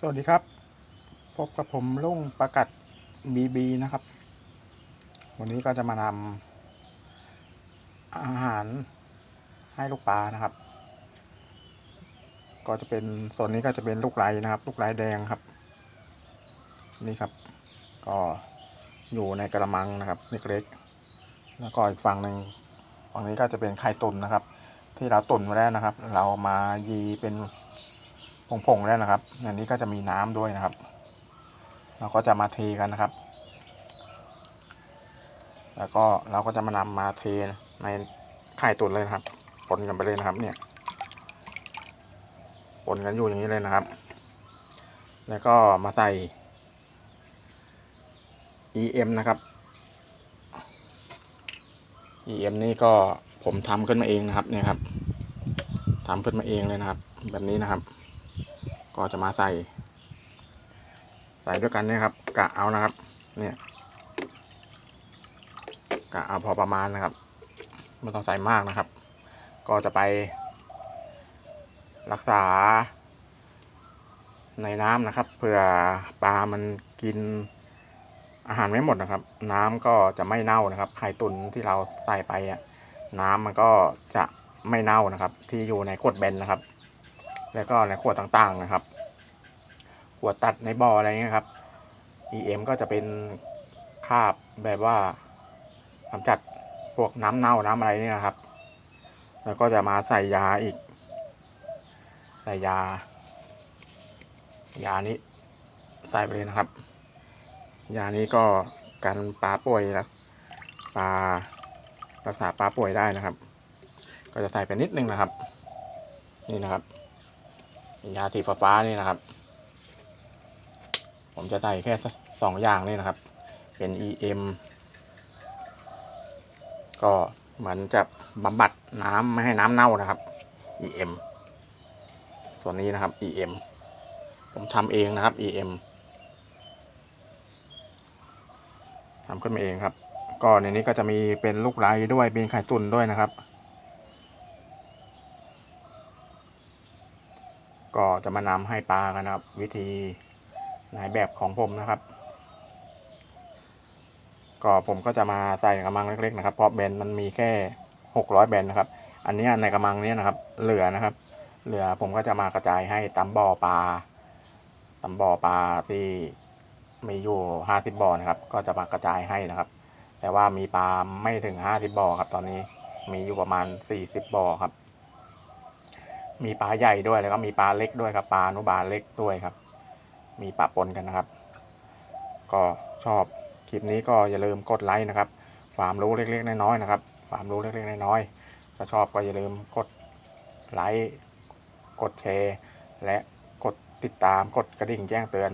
สวัสดีครับ พบกับผมลุงประกัดบีบีนะครับ วันนี้ก็จะมานำอาหารให้ลูกปลานะครับ ก็จะเป็นส่วนนี้ก็จะเป็นลูกไหลนะครับ ลูกไหลแดงครับ นี่ครับ ก็อยู่ในกระมังนะครับเล็กๆแล้วก็อีกฝั่งหนึ่งฝั่งนี้ก็จะเป็นไข่ตุนนะครับ ที่เราตุนไว้แล้วนะครับ เรามายีเป็น ผงๆแล้วนะครับในนี้ก็จะมีน้ำด้วยนะครับ เราก็จะมาเทกันนะครับ แล้วก็เราก็จะมานำมาเทในไข่ตุ๋นเลยนะครับปนกันไปเลยนะครับ เนี่ยปนกันอยู่อย่างนี้เลยนะครับ แล้วก็มาใส่ EM นะครับ EM นี่ก็ผมทำขึ้นมาเองนะครับ เนี่ยครับทำขึ้นมาเองเลยนะครับ แบบนี้นะครับ ก็จะมาใส่ ใส่ด้วยกันเนี่ยครับ กะเอานะครับ เนี่ยกะเอาพอประมาณนะครับไม่ต้องใส่มากนะครับ ก็จะไป รักษา ในน้ำนะครับเผื่อปลามันกินอาหารไม่หมดนะครับ น้ำก็จะไม่เน่านะครับ ไข่ตุนที่เราใส่ไปอะน้ำมันก็จะไม่เน่านะครับ ที่อยู่ในขวดเบนนะครับ แล้วก็ในขวดต่างๆนะครับ ขวดตัดในบ่ออะไรเงี้ยครับ EM ก็จะเป็นคาบแบบว่ากำจัดพวกน้ำเน่าน้ำอะไรนี่นะครับ แล้วก็จะมาใส่ยาอีก ใส่ยา ยานี้ใส่ไปเลยนะครับ ยานี้ก็กันปลาป่วยนะปลารักษาปลาป่วยได้นะครับ ก็จะใส่ไปนิดนึงนะครับ นี่นะครับ ยาสีฟ้าๆนี่นะครับ ผมจะใส่แค่สองอย่างนี่นะครับ เป็น EM ก็เหมือนจะบำบัดน้ำไม่ให้น้ำเน่านะครับ EM ส่วนนี้นะครับ EM ผมทำเองนะครับ EM ทำขึ้นมาเองครับ ก็ในนี้ก็จะมีเป็นลูกไร้ด้วยเป็นไข่ตุนด้วยนะครับ ก็จะมานำให้ปลากันนะครับ วิธีในแบบของผมนะครับ ก็ผมก็จะมาใส่กระมังเล็กๆนะครับ เพราะแบนมันมีแค่หกร้อยแบนนะครับ อันนี้ในกระมังนี้นะครับ เหลือนะครับ เหลือผมก็จะมากระจายให้ตำบ่อปลาตำบ่อปลาที่มีอยู่ห้าสิบบ่อนะครับ ก็จะมากระจายให้นะครับ แต่ว่ามีปลาไม่ถึงห้าสิบบ่อครับ ตอนนี้มีอยู่ประมาณสี่สิบบ่อครับ มีปลาใหญ่ด้วยแล้วก็มีปลาเล็กด้วยครับปลาอนุบาลเล็กด้วยครับ มีปะปนกันนะครับ ก็ชอบคลิปนี้ก็อย่าลืมกดไลค์นะครับความรู้เล็ก ๆ น้อยๆนะครับความรู้เล็กๆน้อยๆถ้าชอบก็อย่าลืมกดไลค์กดแชร์และกดติดตามกดกระดิ่งแจ้งเตือน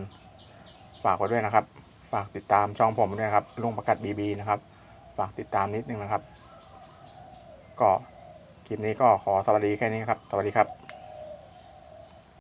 ฝากไว้ด้วยนะครับ ฝากติดตามช่องผมด้วยครับลุงประกัดบีบีนะครับ ฝากติดตามนิดนึงนะครับ ก็ คลิปนี้ก็ขอสวัสดีแค่นี้ครับ สวัสดีครับ